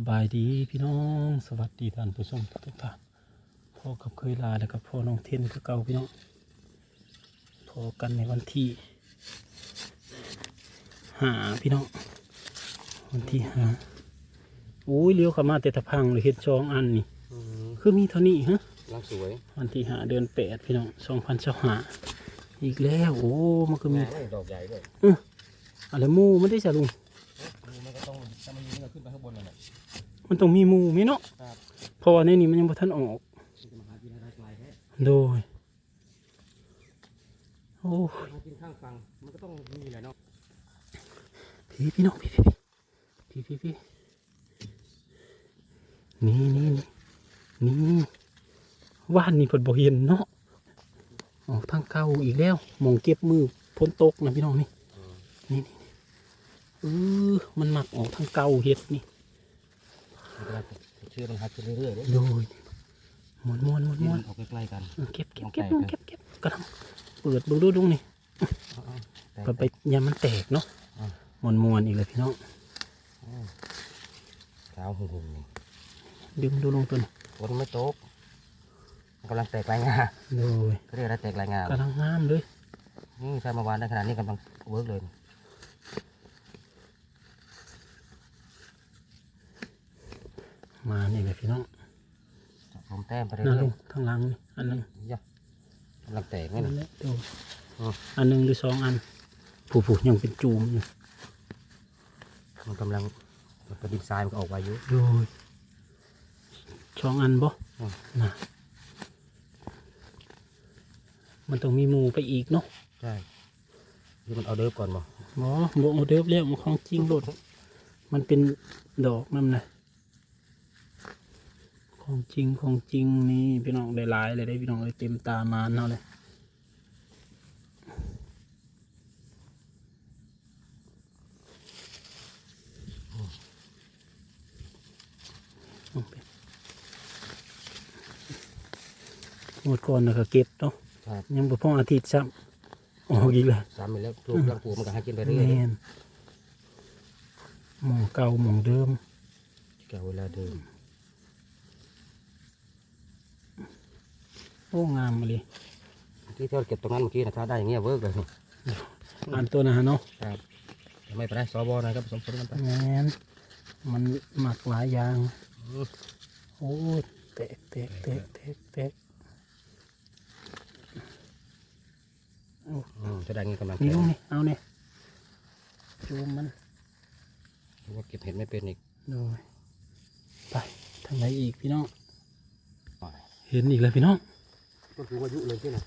สบายดีพี่น้องสวัสดีท่านผู้ชมทุกๆท่านพ่อกับเคยลาแล้วกับพ่อน้องเทนคือเก่าพี่น้องพอกันในวันที่หาพี่น้องวันที่หาโอ้ยเลี้ยวเข้ามาแต่ตะพังเลยเห็ดจองอันนี่คือมีเท่านี้ฮะร่างสวยวันที่หาเดือนแปดพี่น้องสองพันเจ้าหาอีกแล้วโอ้มันก็มีแม่ดอกใหญ่ด้วยอะไรหมูไม่ได้จะลุง มันต้องมีหมูไหมเนาะครับเพราะว่าในนี้มันยังบ่ทันออกมันจะมาหากินอะไรไกลแท้โดย โอ้หากินข้างฝั่งมันก็ต้องมีแหละเนาะพี่พี่น้องพี่พี่พี่พี่พี่นี่นี่นี่นี่ว่านนี่เพิ่นบ่เห็นเนาะออกทางเก่าอีกแล้วหมองเก็บมือพ้นตกนะพี่น้องนี่นี่นี่เออมันมักออกทางเก่าเฮ็ดนี่มันก็ เชื่อมันหากินเรื่อยๆเลยโดยม้วนม้วนม้วนที่ม้วมันนออกใกล้ๆกันเออเก็บเก็บลองเก็บแตกเก็บเก็บกระทำเปิดเบิ่งดูดูนี่เอาๆแต่เปิดไปยามมันแตกเนาะอ่าม้วนม้วนอีกเลยพี่น้องเช้าหุ่นๆนี่ดึงดูลงตัวนี้ฝนไม่ตกมันกำลังแตกลายงาโดยเขาเรียกอะไรแตกลายงากำลังงามเลยนี่ใช่เมื่อวานได้ขนาดนี้กำลังเวิร์กเลย มานี่เลยพี่น้องผมแต้มไปเรื่น่าอลยงทางหลังนี่อันหนึงๆย่ะกำลังแตกนี่นั่นะนแหละดูอืมอันหนึงหรือสองอันผู้ผู้ยังเป็นจูมอยู่มันกำลังมันก็ดินทรายมันก็ออกไวอยู่โดยสองอันบ่อืมน่ะมันต้องมีหมูไปอีกเนาะใช่ที่มันเอาเดิฟก่อนบ่บ่บ่เอาเดิบแล้วมันของจริงโลดมันเป็นดอกนั่นนะ ของจริงของจริงนี่พี่น้องได้หลายเลยได้พี่น้องเลยเต็มตามาเนาะเลยเอาไปหมดก่อนนะก็เก็บเนาะครับยังบ่พออาทิตย์ซ้ำออกอีกแล้วสามไปแล้วถูกลังปูมันก็หากินไปเรื่อยแม่นหมองเก่าหมองเดิมแกเวลาเดิม โอ้งามมาเลยที่ที่เราเก็บตรงนั้นเมื่อกี้นะถ้าได้อย่างเงี้ยเวิร์กเลยนี่อันตัวนะฮะเนาะครับไม่เป็นไรสอบอนะครับผสมผสมกันไปแม่นมันหมักหลายอย่างอืมโอ้ยแตกแตกแตกแตกแตกอืมจะได้เงี้ยกำลังนี่แข็ลูงกนี่เอาเนี่ยจูมมันว่าเก็บเห็ดไม่เป็นอีกโดยไปทางไหนอีกพี่น้องเห็นอีกแล้วพี่น้อง ก็คือว่ายุเลยที่ไหน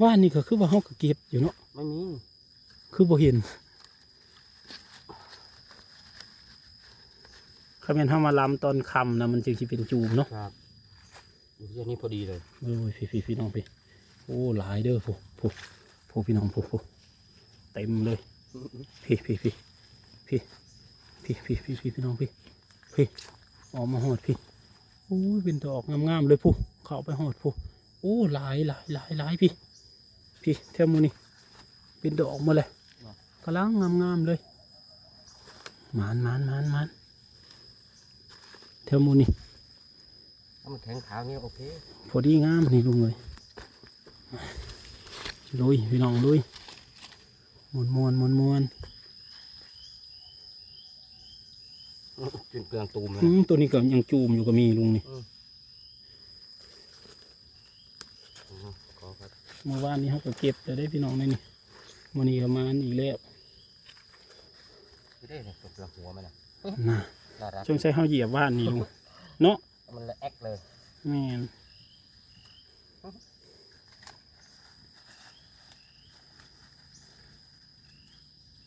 ว่านี่ก็คือว่าเขาก็เก็บอยู่เนาะไม่มีคือบ่เห็นคำเป็นเฮามาลำตอนคำนะมันจึงสิเป็นจูมเนาะครับอยู่ที่นี่พอดีเลยโอ้ยพี่พี่พี่น้องพี่โอ้หลายเด้อผู้ผู้ผู้พี่น้องผู้ผู้เต็มเลยพี่พี่พี่พี่พี่พี่พี่พี่พี่น้องพี่พี่ออกมาหอดพี่โอ้ยเป็นดอกงามๆเลยผู้เข้าไปหอดผู้ โอ้หลายหลายหลายหลายพี่ พี่เท่ามูนี่เป็นดอกหมาเลยกำลังงามๆเลยหมานหมานหมานหมานเท่ามูนี่ถ้ามันแข็งขาวเงี้ยโอเคพอดีงามนี่ลุงเลยลุยพี่น้องลุยมวนมวนมวนมวนจนเปลืองตูมเลยอืมตัวนี้ก็ยังจูมอยู่ก็มีลุงนี่ อืมขอครับ เมื่อวานนี้เขาก็เก็บแต่ได้พี่น้องในนี่วันนี้ก็มาอีกแล้วไม่ได้เนี่ยเปลืองหัวมันนะน่ะน่ารักจงใช้เขาเหยียบว่านนี่ลุงเนาะมันละแอกเลยแม่น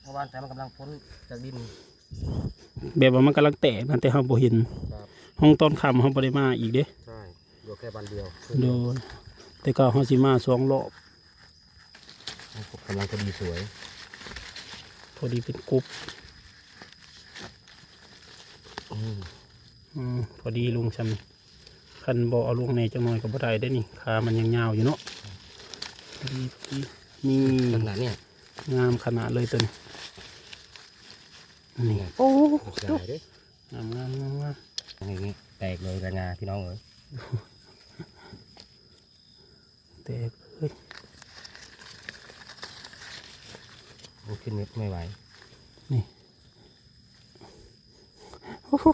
เมื่อวานแต่มันกำลังพ้นจากดิน แบบว่ามันกำลังแตกนั่นแต่เขาบ่เห็น ครับห้องต้นคำเขาบ่ได้มาอีกเด้ ใช่เหลือแค่วันเดียวโดย แต่ก็เขาสิมาสองรอบกำลังพอดีสวย พอดีเป็นกรุ๊ปอืมอืมพอดีลุงจำคันบ่เอาลุงในจังหน่อยก็บ่ได้ได้นี่ขามันยังยาวอยู่เนาะพอดีพอดีนี่ขนาดเนี้ยงามขนาดเลยตัวนี้นี่ไงโอ้ใหญ่ด้วยงามงามงามงามตกเลยรายงานพี่น้องเอ้ย แตกเฮ้ยโอ้ขึ้นไม่ไม่ไหวโอ้โห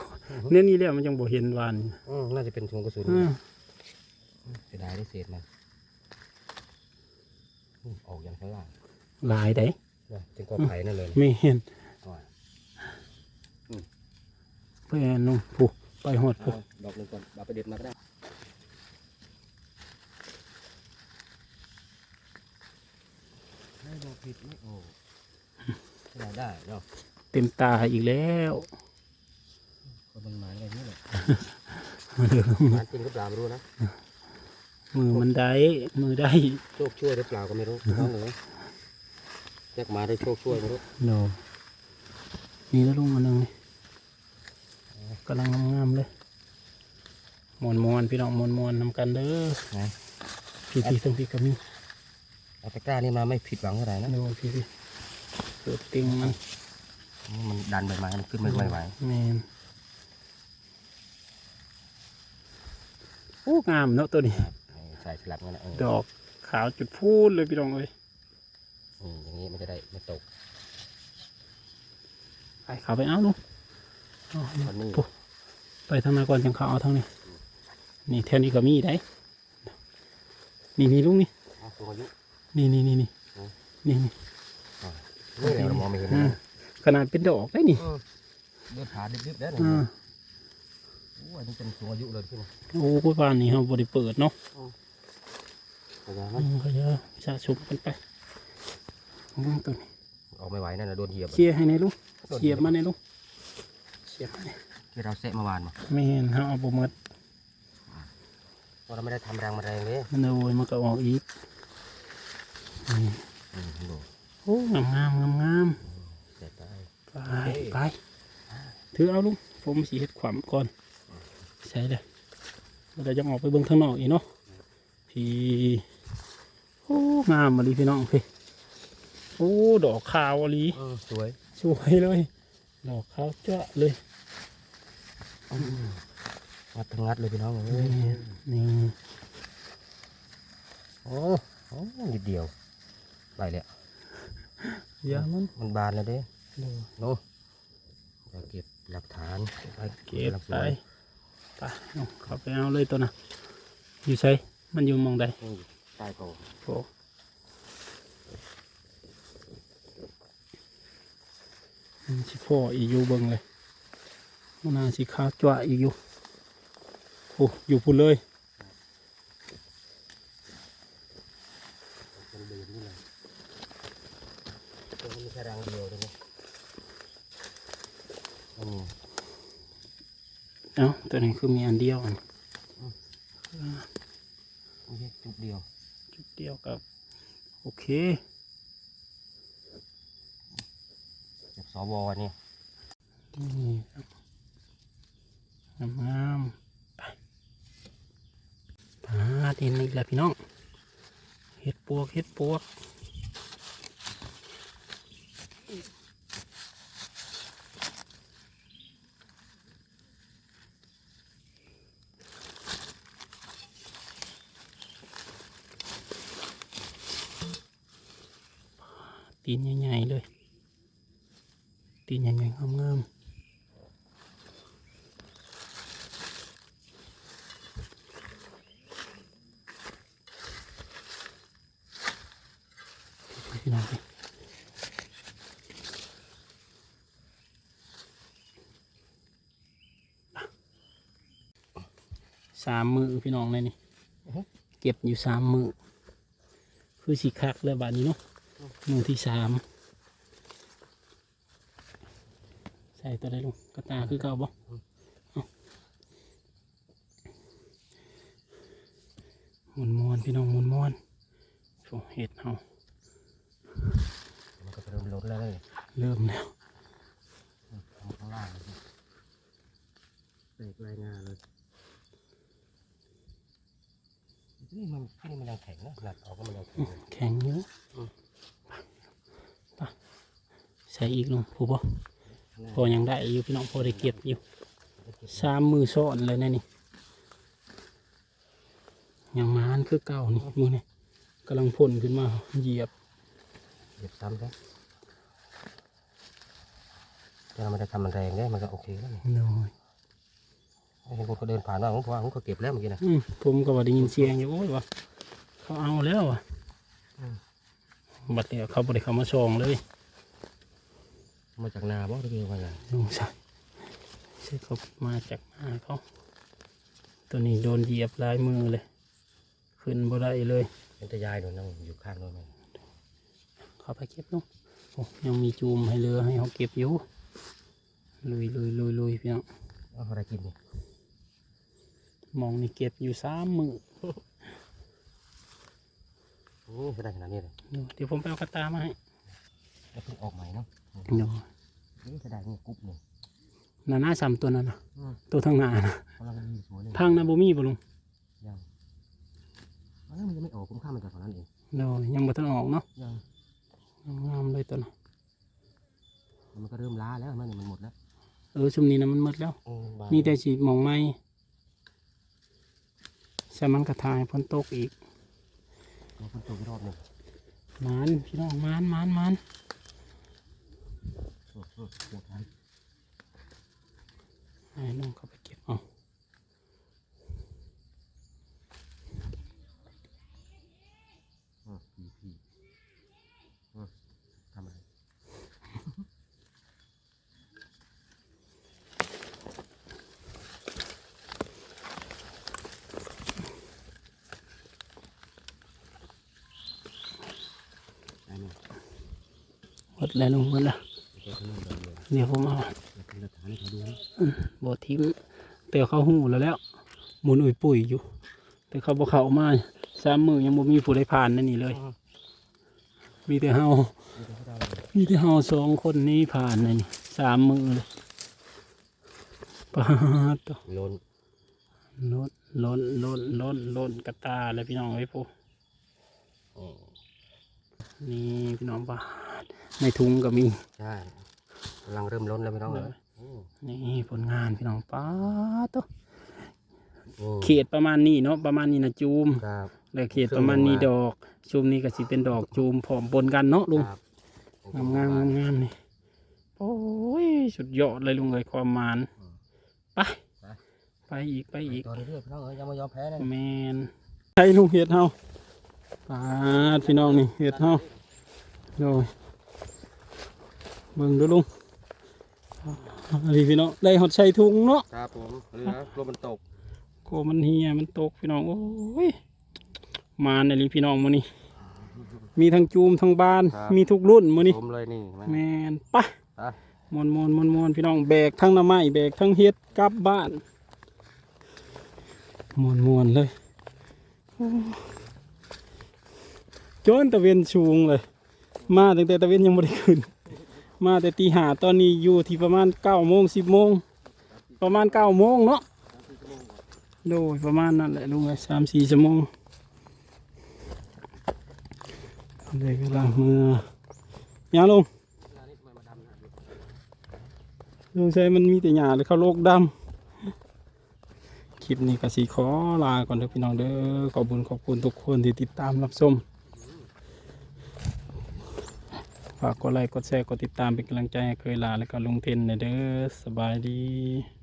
เนี่ยนี่แหละมันยังบ่เห็นวานอืมน่าจะเป็นทวงกระสุนอืมเสียดายได้เศษมันอืมออกอย่างข้างล่างหลายได้นะจึงกอไผ่นั่นเลยไม่เห็นเอาอะไปแอนนุ่มผู้ไปหอดผู้เอาดอกหนึ่งก่อนเอาไปเด็ดมาก็ได้ ไม่บอกผิดไม่โอ้ได้ได้เนาะเต็มตาอีกแล้วคนมันหมายอะไรนี่แหละมาเด้อหมายจริงหรือเปล่าไม่รู้นะมือมันได้มือได้โชคช่วยหรือเปล่าก็ไม่รู้น้องเอ๋ยแยกมาได้โชคช่วยไม่รู้โนนี่แล้วลุงอันหนึงนี่กำลังงามๆเลยมวนมวนๆพี่น้องมวนมวนๆนำกันเด้อนะพี่พี่ทั้งพี่ก็มี เอาตะกร้านี่มาไม่ผิดหวังเท่าไหร่นะโนพี่พี่เปิดติงมันมันดันใบไม้มันขึ้นไม่ไหวแมนโอ้งามเนาะตัวนี้ใส่สลับกันนะเออดอกขาวจุดพูดเลยพี่น้องเอ้ยอืมอย่างนี้มันจะได้ไม่ตกไปเขาไปเอาลูกเอาตอนนี้ปุ๊บไปทางนั้นก่อนจังเขาเอาทางนี้นี่แถวนี้ก็มีได้นี่นี่ลุงนี่เอาสูงอายุ นี่นี่นี่นี่อืมนี่นี่นี่แหละเรามองไม่เห็นอืนะมขนาดเป็นดอกได้นี่เดือดขาดิบๆได้เลยอ่าโอ้อันนี้เป็นสูงอายุเลยใช่ไหมโอ้กุบ้านนี่เราบริเปิดเนาะพยายามอืมก็จะสะสมกันไปเอาลุงตัวนี้ออกไม่ไหวนั่นนะโดนเหยียบเชียร์ให้ในลุงเชียร์มาในลุงเชียร์มาในที่เราเซะเมื่อวานมาไม่เห็นเขาเอาบหมดเพราะเราไม่ได้ทำรังมาแรงเลยมันโอยมันก็ออกอีกนี่อืมดู โอ้งามงามงามงามเสร็จได้ไปไปถือเอาลุงผมสีเห็ดขวามก่อน ใช่เลยเราจะออกไปเบิ่งข้างนอกอีกเนาะพี่โอ้งามมาลีพี่น้องพี่โอ้ดอกขาวอะลีเออสวยสวยเลย ดอกขาวเจ้าเลยงัดทั้งงัดเลยพี่น้องเอ้นี่ยนี่โอ้โอ้นิดเดียว ไปแล้วยามันมันบานแล้วเด้โดดโน้เราเก็บหลักฐานไปเก็บกำลังสไปวยไปเอาเข้าไปเอาเลยตัวน่ะอยู่ใช่มันอยู่หมองใดนี่ใต้โกโอ้มันสิพ่ออีอยู่เบิ่งเลยมันน่าสิขาวจ้วอีอยู่โอ้อยู่พุ่นเลย มันเดินนี่เลยตัวนี้ไม่ใช่รังเดียวเลยนะอืม เอ้า ตัวนี้คือมีอันเดียวอันไม่ใช่จุดเดียว จุดเดียวกับ โอเคเก็บสวเนี่ยนี่ครับงามงามๆไปปาดเห็นอีกแล้วพี่น้องเห็ดปวกเห็ดปวก ตีนใหญ่ๆเลย ตีนใหญ่ๆงามๆพี่น้องพี่สามมือพี่น้องเลยนี่ เก็บอยู่สามมือ คือสีคักเลยบาดนี้เนาะ มือที่สามใส่ตัวได้ลงกระตาคือเก่าบ่เอาหมุนมวนพี่น้องหมุนมวนโอ้เห็ดเฮามันก็จะเริ่มลดแล้วเลยเริ่มแล้วทำข้างล่างเลยสิแตกรายงานเลยนี่มันที่นี่มันยังแข็งนะหนัดออกก็มันยังแข็งอื้อแข็งอยู่ไป ใส่อีกลงผู้บ่พอยังได้อยู่พี่น้องพอได้เก็บอยู่จสามมือซ้อนเลยนะนี่ยังมานคือเก่านี่มือนี่กำลังพ่นขึ้นมาเหยียบเหยียบซ้ำซะถ้าเราไม่ได้ทำมันแรงเนี่ยมันก็โอเคแล้วนี่น้อยเห็นคนเขาเดินผ่านมาผมว่าผมก็เก็บแล้วเมื่อกี้นะอืมผมก็ว่าได้ยินเสียงอยู่โอ้ยว่าเขาเอาแล้วอะอืม บัดเดียวเขาบริเขามาส่องเลย มาจากนาบ่หรือเป็นยังไงลุงใส่ใช่เขามาจากหน้าเขาตัวนี้โดนเหยียบลายมือเลย ขึ้นบ่ได้เลยเป็นตายายหนูนั่งอยู่ข้างโนู้นมันเขาไปเก็บเนาะโอ้ยังมีจูมให้เรือให้เขาเก็บอยู่ลุยลุยลุยลุยพี่น้องเอาอะไรกินนี่มองนี่เก็บอยู่สามมือ โอ้ยได้ขนาดนี้เลยเดี๋ยวเดี๋ยวผมไปเอากระตามาให้แล้วเพิ่งออกใหม่เนาะเดี๋ยวนี่จะได้นี่กรุ๊บนี่นาหน้าสามตัวนั่นนะอืมตัวทางหน้านะกำลังดีสวยเลยทางนาบ่มีบ่ลุงยังเอ้ยมันยังไม่ออกผมข้ามมาจากฝั่งนั้นเองเดี๋ยวยังบ่ทันออกเนาะยังงามเลยตัวนั้นมันก็เริ่มล้าแล้วมันนี่มันหมดแล้วเออชุมนี้นะมันหมดแล้วอืบางมีแต่สีมองไม่ใช่มันกระทายพ้นตกอีก เราเพิ่งตัวอีกรอบหนึ่งมันพี่น้องมันมันมัน อืมอืมปวดทัน ไอ้น้องเขาไปเก็บเอา อืมพี่พี่อืมทำอะไร ได้ไหม หมดแล้วลงหมดแล้วเดี๋ยวเขาเริ่มเดินเลยเดี๋ยวผมเอาเดี๋ยวเป็นหลักฐานให้เขาดูนะบอทิ้งแต่เขาหูแล้วแล้วหมุนอุ่ยปุ๋ยอยู่ แต่เขาบอกเขามาสามมือยังบ่มีผู้ใดผ่านนั่นนี่เลย มีแต่เฮาเดี๋ยวมีแต่เฮาสองคนนี้ผ่านนั่นนี่สามมือเลยปาดตัวล้นล้นล้นล้นล้นล้นกระตาเลยพี่น้องไอ้ยพวก นี่พี่น้องบ้านในถุงก็มีใช่กำลังเริ่มล้นแล้วไม่ต้องเลยนี่ผลงานพี่น้องป้าดตัวโอ้เขตประมาณนี้เนาะประมาณนี้นะจูมครับแล้วเขตประมาณนี้ดอกจูมนี่ก็สิเป็นดอกจูมผอมปนกันเนาะลุงครับงามงามงามงามนี่โอ้ยสุดยอดเลยลุงเลยความหมานไปไปอีกไปอีกต่อเรื่อยๆพี่น้องเอ้ยยังไม่ยอมแพ้นะแมนใช่ลุงเห็ดเฮา ปาดพี่น้องนี่เห็ดเฮาโดยเบิ่งดูลุงอันนี้พี่น้องได้หดใส่ถุงเนาะครับผมเรือกลัวมันตกโกมันเฮียมันตกพี่น้องโอ้ยมาในลีพี่น้องมื้อนี้มีทั้งจูมทั้งบานมีทุกรุ่นมื้อนี้ผมเลยนี่เห็นไหมแมนไปะไปมวนมวนมวนมวนพี่น้องแบกทั้งหน้ำไม้แบกทั้งเฮ็ดกลับบ้านมวนมวนเลยโอ้ จนตะเวนชูงเลย มาตั้งแต่ตะเวนยังไม่ได้ขึ้น มาแต่ตีหาตอนนี้อยู่ที่ประมาณเก้าโมงสิบโมงประมาณเก้าโมงเนาะโดยประมาณนั้นแหละลุงไอ้สามสี่ชั่วโมงเลยเวลาเมื่อยางลงลุงใช้มันมีแต่หญ้าเลยเขาโลกดำคลิปนี้ก็สีขอลาก่อนเด้อพี่น้องเด้อขอบคุญขอบคุณทุกคนที่ติดตามรับชม ฝากกดไลค์กดแชร์กดติดตามเป็นกำลังใจให้เคยลาและก็ลุงเทนนะเด้อสบายดี